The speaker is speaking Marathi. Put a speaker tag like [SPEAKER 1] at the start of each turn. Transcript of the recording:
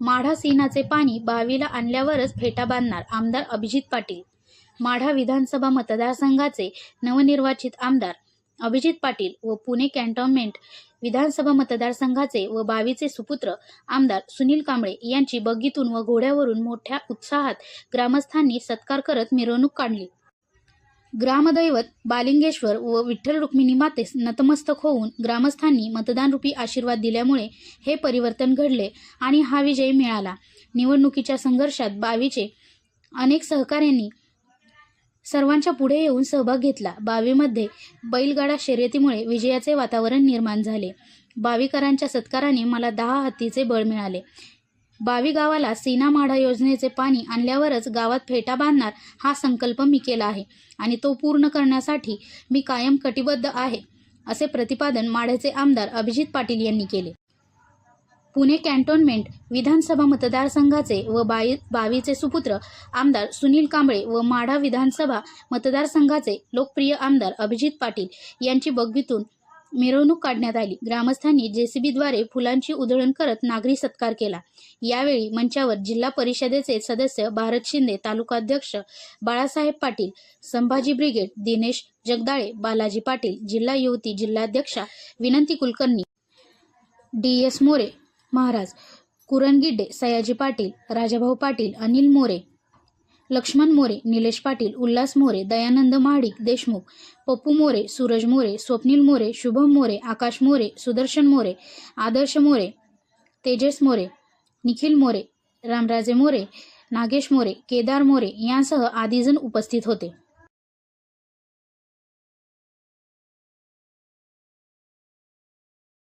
[SPEAKER 1] माढा सिनाचे पाणी बावीला आणल्यावरच फेटा बांधणार आमदार अभिजित पाटील. माढा विधानसभा मतदारसंघाचे नवनिर्वाचित आमदार अभिजित पाटील व पुणे कॅन्टॉनमेंट विधानसभा मतदारसंघाचे व बावीचे सुपुत्र आमदार सुनील कांबळे यांची बग्गीतून व घोड्यावरून मोठ्या उत्साहात ग्रामस्थांनी सत्कार करत मिरवणूक काढली. ग्रामदैवत बालिंगेश्वर व विठ्ठल रुक्मिणी मातेस नतमस्तक होऊन ग्रामस्थांनी मतदानरूपी आशीर्वाद दिल्यामुळे हे परिवर्तन घडले आणि हा विजय मिळाला. निवडणुकीच्या संघर्षात बावीचे अनेक सहकाऱ्यांनी सर्वांच्या पुढे येऊन सहभाग घेतला. बावीमध्ये बैलगाडा शर्यतीमुळे विजयाचे वातावरण निर्माण झाले. बावीकरांच्या सत्काराने मला दहा हत्तीचे बळ मिळाले. बावी गावाला सीना माढा योजनेचे पाणी आणल्यावरच गावात फेटा बांधणार हा संकल्प मी केला आहे आणि तो पूर्ण करण्यासाठी मी कायम कटिबद्ध आहे असे प्रतिपादन माढ्याचे आमदार अभिजित पाटील यांनी केले. पुणे कॅन्टोन्मेंट विधानसभा मतदारसंघाचे व बाई बावीचे सुपुत्र आमदार सुनील कांबळे व माढा विधानसभा मतदारसंघाचे लोकप्रिय आमदार अभिजित पाटील यांची बग्गीतून मिरवणूक काढण्यात आली. ग्रामस्थांनी जेसीबीद्वारे फुलांची उधळण करत नागरी सत्कार केला. यावेळी मंचावर जिल्हा परिषदेचे सदस्य भारत शिंदे तालुकाध्यक्ष बाळासाहेब पाटील संभाजी ब्रिगेड दिनेश जगदाळे बालाजी पाटील जिल्हा युवती जिल्हाध्यक्षा विनंती कुलकर्णी डी एस मोरे महाराज कुरणगिड्डे सयाजी पाटील राजाभाऊ पाटील अनिल मोरे लक्ष्मण मोरे निलेश पाटील उल्हास मोरे दयानंद महाडिक देशमुख पप्पू मोरे सूरज मोरे स्वप्नील मोरे शुभम मोरे आकाश मोरे सुदर्शन मोरे आदर्श मोरे तेजस मोरे निखिल मोरे रामराजे मोरे नागेश मोरे केदार मोरे यांसह आदीजण उपस्थित होते.